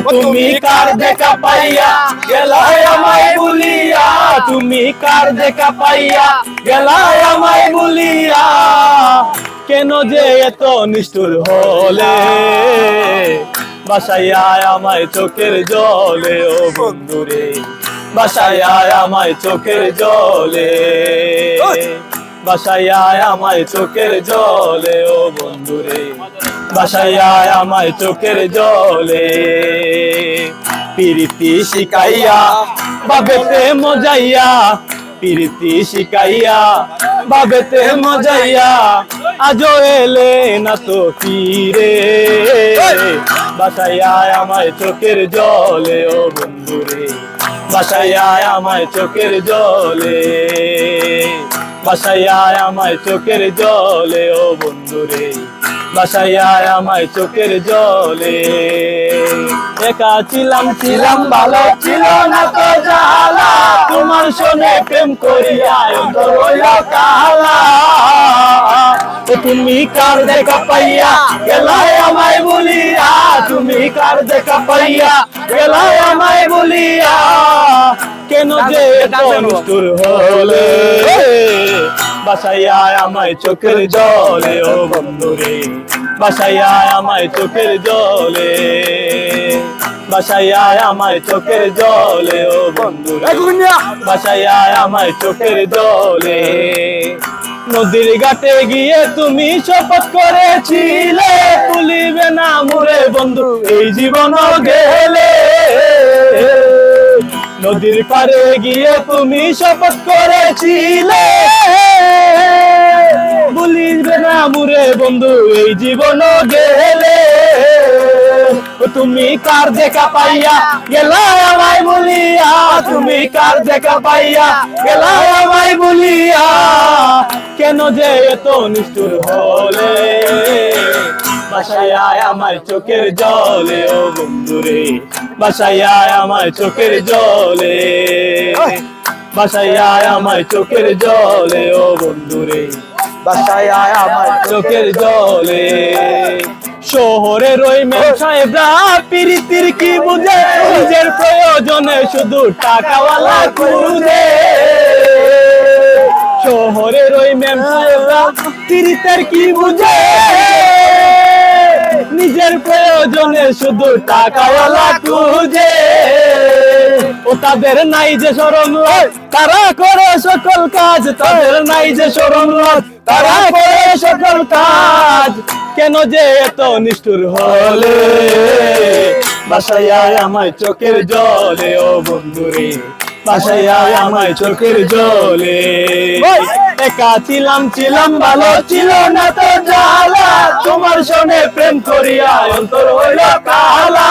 তুমি কার দেখা পাইয়া? গেলায় আমায় বলিয়া। তুমি কার দেখা পাইয়া? গেলায় আমায় বলিয়া। কেন যে এত নিষ্ঠুর হলে? বাসাইয়া আমায় চোখের জলে ও বন্ধুরে। বাসাইয়া আমায় চোখের জলে। বাসাইয়া আমায় চোখের জলে ও বন্ধুরে। বাসাইয়া আমায় চোখের জলে। পিরিতি শিকাইয়া বাবেতে মজাইয়া, পিরিতি শিকাইয়া বাবেতে মজাইয়া আজো এলে না তো ফিরে। বাসাইয়া আমায় চোখের জলে, ও বন্ধুরে। বাসাইয়া আমায় চোখের জলে। বাসাইয়া আমায় চোখের জলে, ও বন্ধুরে। বাসাইয়া আমায় চোখের জলে। একা ছিলাম ছিলাম ভালো ছিল না তো জালা তোমার শোনে প্রেম করিয়া কালা তুমি কার দেখা পাইয়া গেলায় আমায় বলিয়া? তুমি কার দেখা পাইয়া গেলায় আমায় বলিয়া? কেন যে এত নিষ্ঠুর হলে? বাসাইয়া আমায় চোখের জলে ও বন্ধুরে। বাসাইয়া আমায় চোখের জলে। বাসাইয়া আমায় চোখের জলে ও বন্ধুরে। বাসাইয়া আমায় চোখের জলে। নদীর ঘাটে গিয়ে তুমি শপথ করেছিলে তুলিবে না মোরে বন্ধু এই জীবন গেলে। নদীর পারে গিয়ে তুমি শপথ করেছিলে মুরে বন্ধু এই জীবন গেলে। তুমি কার দেখা পাইয়া গেলা আমায় বলিয়া? তুমি কার দেখা পাইয়া গেলা আমায় বলিয়া? কেন যে এত নিষ্ঠুর হলে? বাসায় আমার চোখের জলে ও বন্ধুরে বাসায় আমার চোখের জলে। বাসায় আমার চোখের জলে ও বন্ধুরে বাসায় আমার চোখের জলে। শহরের ওই মেশাইবরা পিরিতির কি বুঝে? নিজের প্রয়োজনে শুধু টাকাওয়ালা খুঁজে। শহরের ওই ম্যাম সাহেবরা, পিরিতের কি বুঝে? নিজের প্রয়োজনে শুধু টাকাওয়ালা খুঁজে। ও তাদের নাই যে সরম তারা করে সকল কাজ, তাদের নাই যে সরম তারা করে সকল কাজ। কেন যে এত নিষ্ঠুর হলে? বাসায় আমায় চোখের জলে ও বন্ধুরে। বাসায় আমায় চোখের জলে। একা ছিলাম ছিলাম ভালো ছিল না তো জালা তোমার সনে প্রেম করিয়া অন্তর হইল কালা।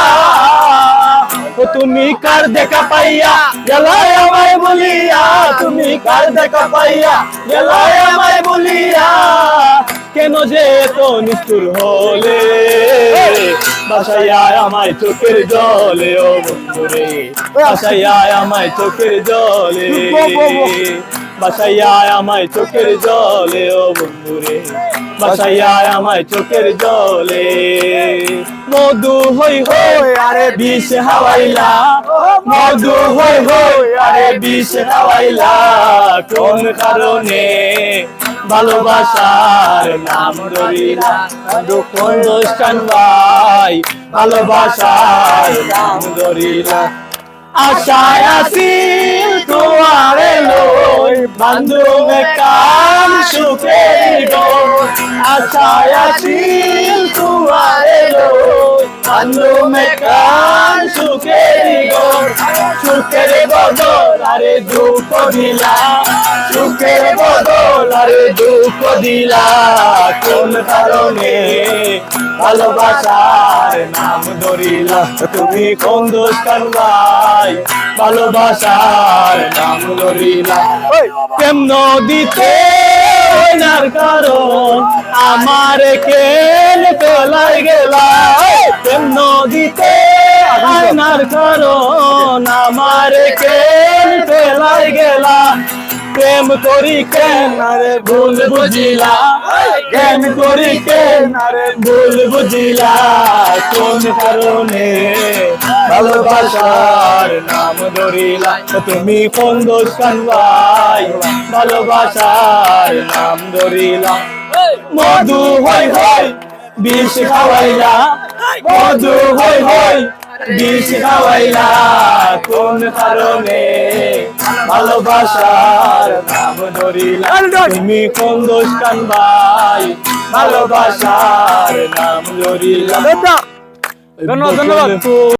তুমি কার দেখা পাইয়া? গেলায় আমায় বলিয়া তুমি কার দেখা পাইয়া? গেলায় আমায় বলিয়া কেন যে এত নিষ্ঠুর হলে? বাসাইয়া আমায় চোখের জলে ও বন্ধুরে। বাসাইয়া আমায় চোখের জলে। বাসাইয়া আমায় চোখের জলে, ও বন্ধুরে বাসাইয়া আমায় চোখের জলে। মধু হই হই, আরে বিষ হাওয়াইলা। মধু হই হই, আরে বিষ হাওয়াইলা। কোন কারণে ভালোবাসার নাম ধরিলা কোন দোষান ভাই ভালোবাসার নাম ধরিলা আশায় আসিল তোমারে লই, বান্ধবে কাম সুখের গো আশায় আসিল তোমারে লই, বান্ধবে কাম সুখের গো সুখের বদল আরে দুঃখ দিলা, সুখের বদল, আরে দুঃখ দিলা। কোন কারণে ভালোবাসার নাম ধরিলা? তুমি কোন দোষ কারবাই ভালোবাসার নাম ধরিলা। নদীতে ওইনার কারণ, আমার কেন পেলাই গেলা? প্রেম নদীতে আয়নার কারণ আমার কেন পেলাই গেলা? প্রেম করি কেন আরে ভুল বুঝিলা? প্রেম করি কেন আরে ভুল বুঝিলা? কোন কারণে? ভালোবাসার নাম ধরিলা। তুমি কোন দোষ কানবাই? ভালোবাসার নাম ধরিলা। মধু হয় হয় বিষ খাওয়াইলা। মধু হয় হই বিষ খাওয়াইলা কোন কারণে? ভালোবাসার নাম ধরিলা। তুমি কোন দোষ কানবাই? ভালোবাসার নাম ধরিলা। ধন্যবাদ ধন্যবাদ।